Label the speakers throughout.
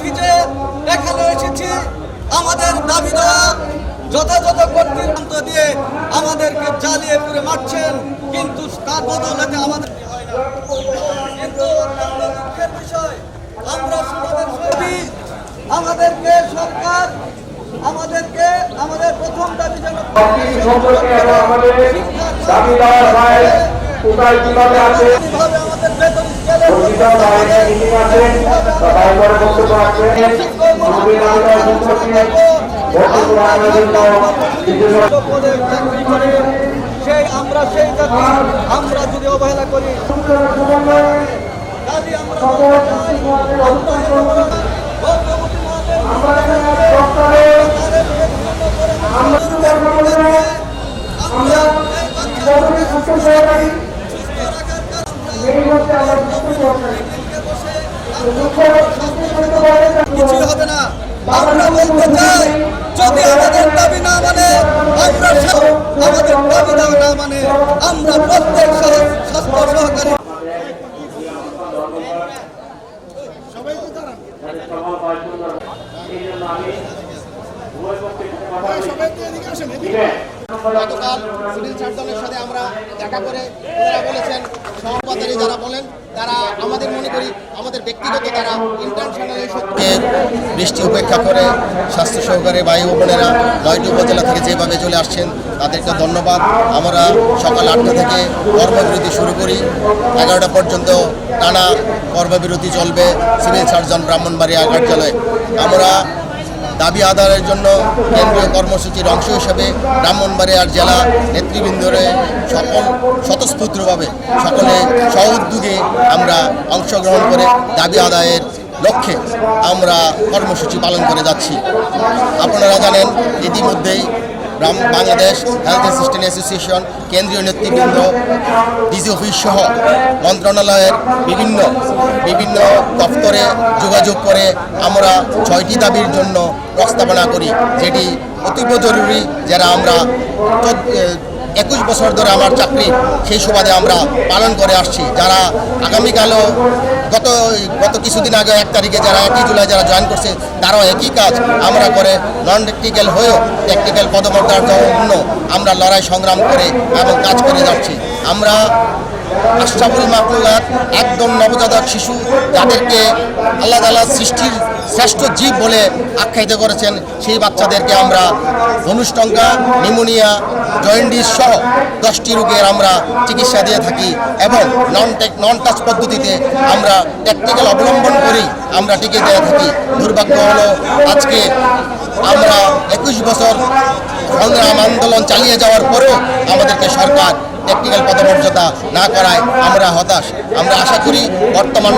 Speaker 1: ভিজে এখানে এসেছি আমাদের দাবি দেওয়া যথাযথ কর্তৃত্ব দিয়ে আমাদেরকে জ্বালিয়ে পুড়ে মারছেন কিন্তু তার বদলাতে আমাদের হয় বিষয় আমরা আমাদেরকে সরকার আমাদেরকে আমাদের প্রথম দাবি যেন
Speaker 2: কোথায় কীভাবে আছে?
Speaker 1: সেই আমরা সেই আমরা যদি অবহেলা করি আমরা আমরা ভগবতী মাদের আমরা এই বাচ্চাদেরকে সুস্থ রাখার কারণে কিছুই হবে না আমরা বলতে চাই যদি আমাদের দাবি না মানে আমরা আমাদের দাবি না মানে আমরা প্রত্যেক স্বাস্থ্য সহকারী
Speaker 3: গতকাল সিভিল সার্জনের সাথে আমরা দেখা করে ওনারা বলেছেন সহপাতারি যারা বলেন, তারা আমাদের মনে করি আমাদের ব্যক্তিগত তারা ইন্টারন্যাশনাল বৃষ্টি উপেক্ষা করে স্বাস্থ্য সহকারী ও বোনেরা নয়টি উপজেলা থেকে যেভাবে চলে আসছেন, তাদেরকে ধন্যবাদ। আমরা সকাল আটটা থেকে কর্মবিরতি শুরু করি। এগারোটা পর্যন্ত টানা কর্মবিরতি চলবে সিভিল সার্জন ব্রাহ্মণবাড়িয়া কার্যালয়ে। আমরা দাবি আদায়ের জন্য কেন্দ্রীয় কর্মসূচির অংশ হিসেবে ব্রাহ্মণবাড়িয়ার জেলা নেতৃবৃন্দরে সকল স্বতঃস্ফূর্তভাবে সকলে সহ উদ্যোগে আমরা অংশগ্রহণ করে দাবি আদায়ের লক্ষ্যে আমরা কর্মসূচি পালন করে যাচ্ছি। আপনারা জানেন, ইতিমধ্যেই বাংলাদেশ হেলথ অ্যাসিস্ট্যান্ট অ্যাসোসিয়েশন কেন্দ্রীয় নেতৃবৃন্দ, ডিজি অফিস সহ মন্ত্রণালয়ের বিভিন্ন বিভিন্ন দপ্তরে যোগাযোগ করে আমরা ছয়টি দাবির জন্য প্রস্তাবনা করি, যেটি অতীব জরুরি, যারা আমরা একুশ বছর ধরে আমার চাকরি, সেই সুবাদে আমরা পালন করে আসছি। যারা আগামীকালও গত গত কিছুদিন আগে এক তারিখে যারা একই জুলাই যারা জয়েন করছে, তারাও একই কাজ। আমরা করে নন টেকনিক্যাল হয়েও টেকনিক্যাল পদমর্যাদার জন্য আমরা লড়াই সংগ্রাম করে এবং কাজ করে যাচ্ছি। আমরা আশরাফুল মাকলুলাত একদম নবজাতক শিশু তাদেরকে আল্লাহ তালা সৃষ্টির শ্রেষ্ঠ জীব বলে আখ্যায়িত করেছেন, সেই বাচ্চাদেরকে আমরা ধনুষ্টঙ্কা নিমোনিয়া, জয়েন্ডিস সহ দশটি রোগের আমরা চিকিৎসা দিয়ে থাকি এবং নন টেক নন টাচ পদ্ধতিতে আমরা টেকনিক্যাল অবলম্বন করেই আমরা টিকে দিয়ে থাকি। দুর্ভাগ্য হলো আজকে আমরা একুশ বছর সংগ্রাম আন্দোলন চালিয়ে যাওয়ার পরেও আমাদেরকে সরকার টেকনিক্যাল পদমর্যাদা না করায় আমরা হতাশ। আমরা আশা করি বর্তমান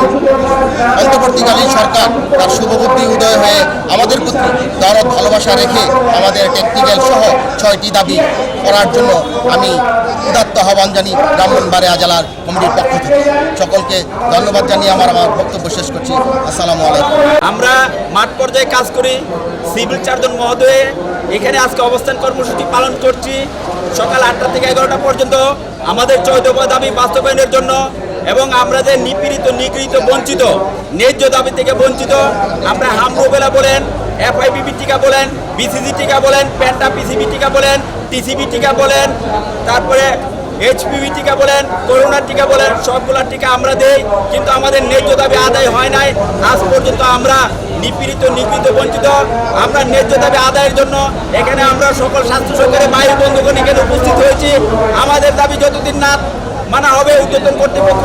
Speaker 3: অন্তর্বর্তীকালীন সরকার তার শুভবুদ্ধি উদয় হয়ে আমাদের প্রতি দরদ, ভালোবাসা রেখে আমাদের টেকনিক্যাল সহ ছয়টি দাবি করার জন্য আমি উদাত্ত আহ্বান জানি ব্রাহ্মণবাড়িয়া জেলার কমিটির পক্ষ থেকে। সকলকে ধন্যবাদ জানিয়ে আমার আমার বক্তব্য শেষ করছি। আসসালামু আলাইকুম।
Speaker 4: আমরা মাঠ পর্যায়ে কাজ করি। সিভিল চারজন মহোদয়ে এখানে আজকে অবস্থান কর্মসূচি পালন করছি। সকাল আটটা থেকে এগারোটা পর্যন্ত আমাদের চৌদ্দ দাবি বাস্তবায়নের জন্য এবং আমরা যে নিপীড়িত, নিগৃহীত, বঞ্চিত, ন্যায্য দাবি থেকে বঞ্চিত। আমরা হামরুবেলা বলেন এফআইবিবি টিকা বলেন বিসিজি টিকা বলেন, প্যান্টা পিসিবি টিকা বলেন, টিসিবি টিকা বলেন, তারপরে এইচপিভি টিকা বলেন করোনার টিকা বলেন সবগুলা টিকা আমরা দেই কিন্তু আমাদের ন্যায্য দাবি আদায় হয় নাই। আজ পর্যন্ত আমরা নিপীড়িত নিগৃহীত বঞ্চিত। আমরা ন্যায্য দাবি আদায়ের জন্য এখানে আমরা সকল স্বাস্থ্য সরকারের বাইরে বন্ধুগণ এখানে উপস্থিত হয়েছি। আমাদের দাবি যতদিন না মানা হবে উদ্যোতন কর্তৃপক্ষ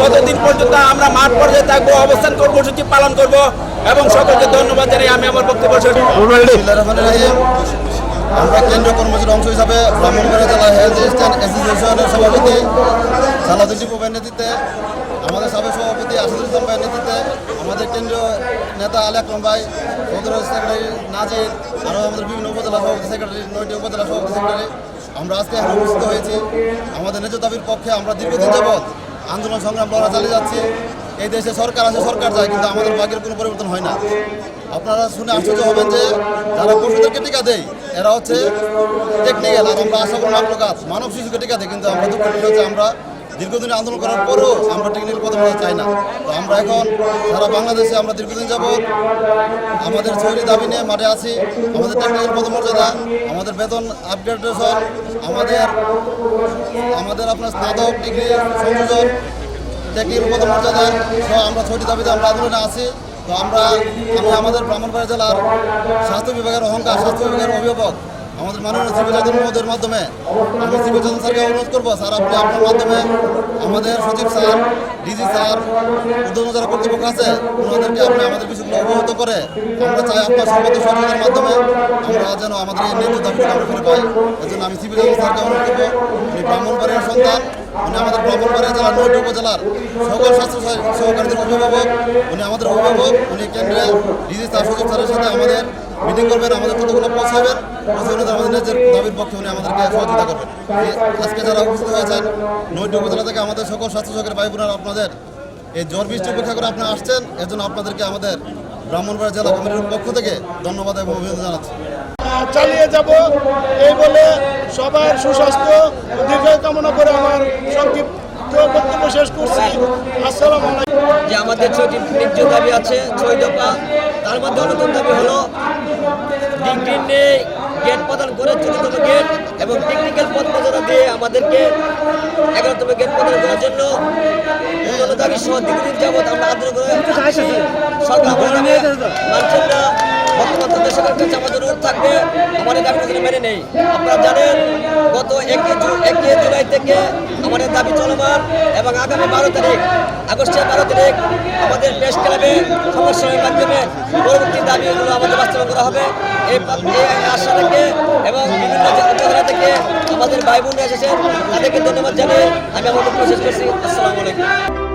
Speaker 4: ততদিন পর্যন্ত আমরা মাঠ পর্যায়ে থাকব অবস্থান কর্মসূচি পালন করব। এবং সকলকে ধন্যবাদ জানাই। আমি আমার বক্তব্য
Speaker 3: আমরা কেন্দ্রীয় কর্মসূচির অংশ হিসাবে ব্রাহ্মণবাড়িয়া জেলা হেলথ অ্যাসিস্ট্যান্ট অ্যাসোসিয়েশনের সভাপতি টিপু ভাইয়ের নেতৃত্বে, আমাদের সাবেক সভাপতি আসাদুল ইসলাম ভাইয়ের নেতৃত্বে, আমাদের কেন্দ্রীয় নেতা আলী আকরম ভাই সৌদুল সেক্রেটারি নাজির আরও আমাদের বিভিন্ন উপজেলা সভাপতি সেক্রেটারি, নয়টি উপজেলা সভাপতি সেক্রেটারি, আমরা আজকে এখানে উপস্থিত হয়েছি। আমাদের ন্যায্য দাবির পক্ষে আমরা দীর্ঘদিন যাবৎ আন্দোলন সংগ্রাম লড়া চালিয়ে যাচ্ছি। এই দেশে সরকার আছে, সরকার যায়, কিন্তু আমাদের ভাগ্যের কোনো পরিবর্তন হয় না। আপনারা শুনে আশ্চর্য হবেন যে যারা পশুদেরকে টিকা দেয়, এরা হচ্ছে টেকনিক্যাল আর আমরা আশা করি মাত্র কাজ মানব শিশুকে টিকা দেয়। কিন্তু আমরা দুঃখ পেলে হচ্ছে আমরা
Speaker 5: দীর্ঘদিন আন্দোলন করার পরেও আমরা টেকনিক্যাল পদমর্যাদা চাই না। তো আমরা এখন সারা বাংলাদেশে আমরা দীর্ঘদিন যাব আমাদের শহরী দাবি নিয়ে মাঠে আছি। আমাদের টেকনিক্যাল পদমর্যাদা, আমাদের বেতন আপগ্রেডেশন আমাদের আমাদের আপনার স্নাতক ডিগ্রি সংযোজন টেকনিক্যাল পদমর্যাদা সহ আমরা ছয়টি দাবিতে আমরা আন্দোলনে আছি। তো আমরা আমি আমাদের ব্রাহ্মণবাড়িয়া জেলার স্বাস্থ্য বিভাগের অহংকার স্বাস্থ্য বিভাগের অভিভাবক আমাদের মাননীয় সিভিল সার্জন মহোদয়ের মাধ্যমে আমি সিভিল সার্জন স্যারকে অনুরোধ করব, স্যার, আপনি আপনার মাধ্যমে আমাদের সচিব স্যার, ডিজি স্যার, উদ্যোগ যারা কর্তৃপক্ষ আছে, ওনাদেরকে আপনি আমাদের বিষয়গুলো অবগত করে, আমরা চাই আপনার সর্বত সহযোগিতার মাধ্যমে আমরা যেন আমাদের এই ন্যায্য দাবিটা আমরা ফিরে পাই। এর জন্য আমি সিভিল সার্জন স্যারকে অনুরোধ করব, উনি ব্রাহ্মণবাড়িয়ার সন্তান, উনি আমাদের ব্রাহ্মণবাড়িয়া জেলার নয়টি উপজেলার সকল স্বাস্থ্য সহ- সহকারীদের অভিভাবক, উনি আমাদের অভিভাবক, উনি কেন্দ্রে ডিজি স্যার, সচিব স্যারের সাথে আমাদের মিটিং করবেন আমাদের কতগুলো পৌঁছাবেন পৌঁছে উনি আমাদের নিজের দাবির পক্ষে উনি আমাদেরকে সহযোগিতা করবেন। আজকে যারা উপস্থিত হয়েছেন নয়টি উপজেলা থেকে আমাদের সকল স্বাস্থ্য সহকারী ভাই বোনেরা আপনাদের এই ঝড় বৃষ্টি উপেক্ষা করে আপনারা আসছেন এর জন্য আপনাদেরকে আমাদের ব্রাহ্মণবাড়িয়া জেলা কমিটির পক্ষ থেকে ধন্যবাদ এবং অভিনন্দন জানাচ্ছি।
Speaker 6: চালিয়ে যাব এই বলে সবার সুস্বাস্থ্য ও দীর্ঘ কামনা করে আমার সংক্ষিপ্ত বক্তব্য শেষ করছি। আসসালামু
Speaker 7: যে আমাদের ছয়টি ন্যায্য দাবি আছে ছয় দফা তার মধ্যে অন্যতম দাবি হলো ডিগ্রি নেই গেট প্রদান করে চতুর্থ গেট এবং টেকনিক্যাল পদ মর্যাদা দিয়ে আমাদেরকে এগারোতম গেট প্রদান করার জন্য দাবি সহ দীর্ঘদিন যাবৎ আমরা আন্দোলন করে সরকার আমাদের মানছেন না? বর্তমান সরকারের কাছে আমাদের অনুরোধ থাকবে আমাদের মেনে নেই। আপনারা জানেন, গত একে জুন জুলাই থেকে আমাদের দাবি চলমান এবং আগামী বারো তারিখ, আগস্টের বারো তারিখ আমাদের প্রেস ক্লাবে সমস্যার মাধ্যমে পরবর্তী দাবিগুলো আমাদের বাস্তবায়ন করা হবে। এই আশা থেকে এবং বিভিন্ন উপজেলা থেকে আমাদের ভাই বোনরা এসেছেন, তাদেরকে ধন্যবাদ জানিয়ে আমি আমার শেষ করছি। আসসালামু আলাইকুম।